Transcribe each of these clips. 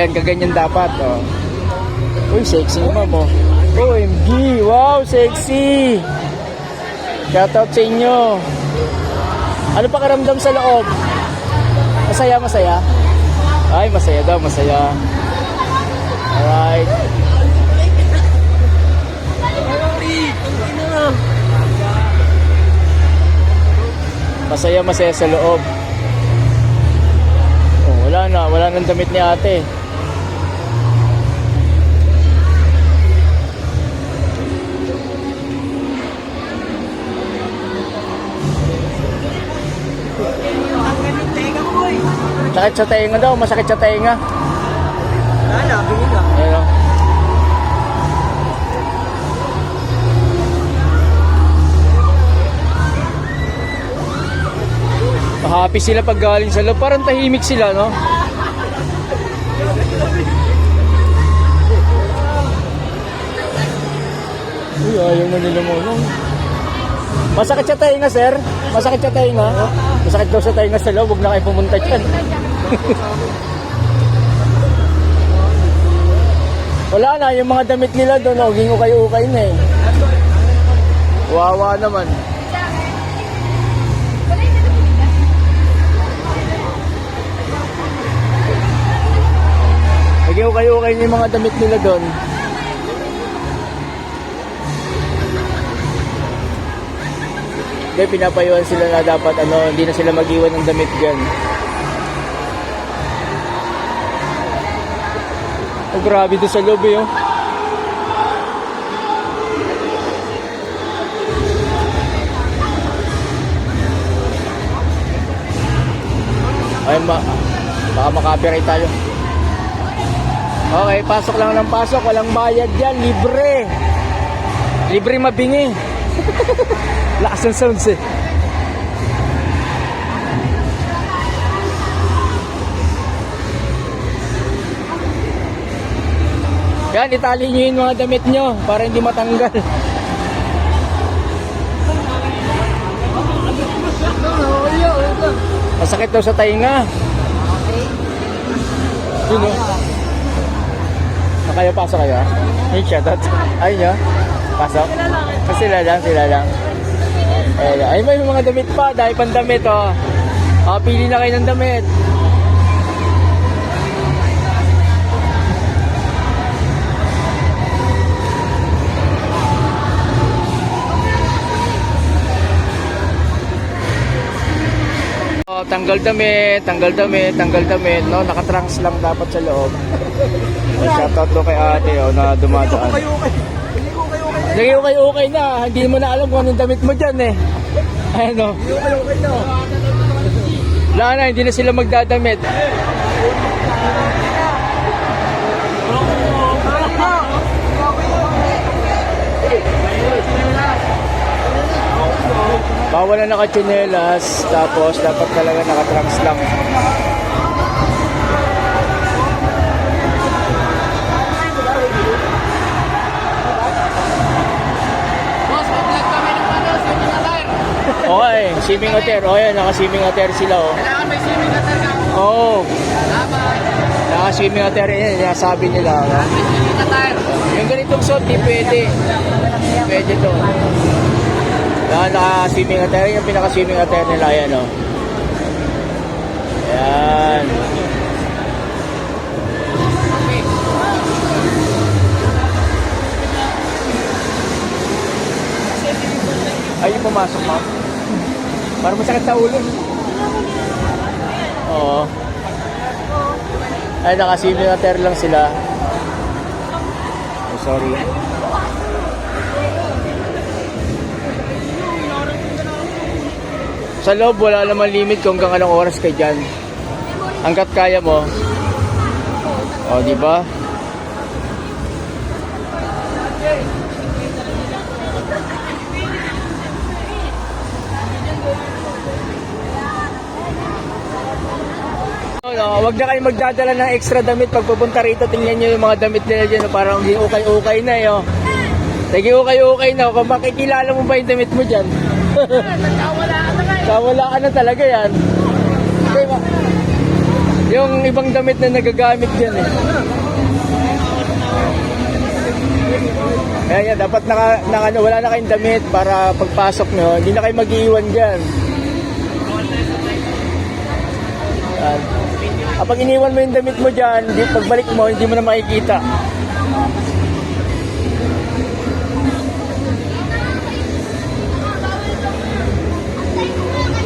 Ayan, kaganyan dapat. Oh. Uy, sexy naman mo. OMG, wow, sexy. Shoutout sa inyo. Ano pa karamdam sa loob? Masaya, masaya? Ay, masaya daw, masaya. Alright. Masaya, masaya sa loob. Oh, wala na, wala nang damit ni ate. Sakit sa tenga daw, masakit sa tenga. Wala, bingin lang. Ayun. Happy sila pag galing sa loob. Parang tahimik sila, no? Uy, ayaw na nila mo. No? Masakit sa tainga, sir? Masakit sa tainga? Masakit daw sa tainga sa loob. Huwag na kayo pumunta dyan. Wala na, yung mga damit nila doon, oh, gingo kayo ukay na eh. Wawa naman. Gingo kayo ukay na yung mga damit nila doon. Hindi, pinapayuhan sila na dapat ano, hindi na sila mag-iwan ng damit dyan. Oh, grabe doon sa loob eh, oh. Ay, ma baka makapiright tayo. Okay, pasok lang ng pasok. Walang bayad yan. Libre. Libre mabingi. Lakas ng sounds eh. Yan, itali nyo yung mga damit nyo para hindi matanggal. Masakit daw sa tainga. Yun o. Ah, kayo, pasok kayo ah. Hey, shoutout. Ayun nyo. Pasok. Sila lang, sila lang. Ayun, ay, may mga damit pa. Dahil pang damit oh. Ah, pili na kayo ng damit. Oh, tanggal damit, tanggal damit, tanggal damit, no? Nakatrunks lang dapat sa loob. Shoutout do kay ate, oh, na dumadaan. Hindi ko kayo, okay. Lagi okay, okay na, hindi mo na alam kung anong damit mo dyan eh. Ano? Hindi ko kayo, okay na. Wala na, hindi na sila magdadamit. Bawal na nakachinelas, tapos dapat talaga nakatrunks lang. Okay, swimming attire. O yan, naka-swimming attire sila oh. Kailangan may swimming na talaga. Oo, oh, Tama. naka-swimming attire yan, sinasabi nila. tayo. Yung ganitong suit, di pwede. Pwede to. Yan, naka-swimming attire. Yung pinaka-swimming attire nila, yan o. Yan. Ay, yung pumasok, ma'am. Para masakit sa ulo. Oo. Ay, naka-swimming attire lang sila. Oh, sorry. Sa loob, wala naman limit kung hanggang anong oras ka dyan. Hanggat kaya mo. O, di ba? No, wag na kayo magdadala ng extra damit pag pupunta rito. Tingnan nyo yung mga damit nila dyan. no, Parang ukay-ukay na eh. Oh. Sige, ukay-ukay na. Kung makikilala mo ba yung damit mo dyan? Nagkawala ka na kayo. Kawala ka na talaga yan. Okay, ma- Yung ibang damit na nagagamit dyan eh. Kaya yan, dapat naka, naka, ano, wala na kayong damit para pagpasok nyo, hindi na kayo mag-iiwan dyan. Yan. Kapag iniwan mo yung damit mo dyan, pagbalik mo, hindi mo na makikita.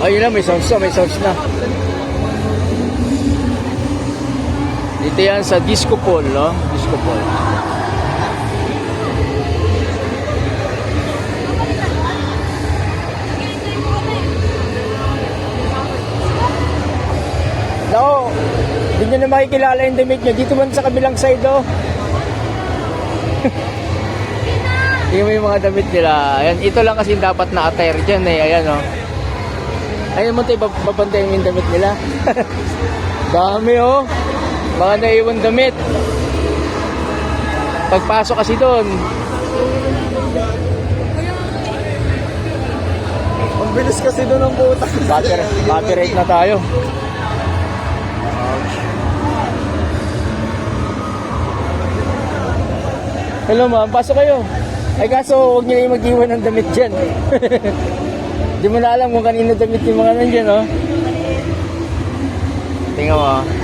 Ayun na, may sounds na, may sounds na. Dito yan sa Disco Pool, no? Disco Pool. Nako, hindi nyo na makikilala yung damit nyo. Dito man sa kabilang side, oh. Tingnan mo yung mga damit nila. Ayan, ito lang kasi dapat na-attire dyan eh. Ayan, oh. Ayun mo tayo, babantayin mo yung damit nila. Dami, oh. Mga naiwan damit. Pagpasok kasi doon, Ang bilis kasi doon ng puta. Butter, copyright na tayo. Hello ma'am, pasok kayo. Ay kaso huwag niyo yung mag-iwan ng damit dyan. Di mo na alam kung kanino damit yung mga nandyan, oh. Tingnan mo, oh.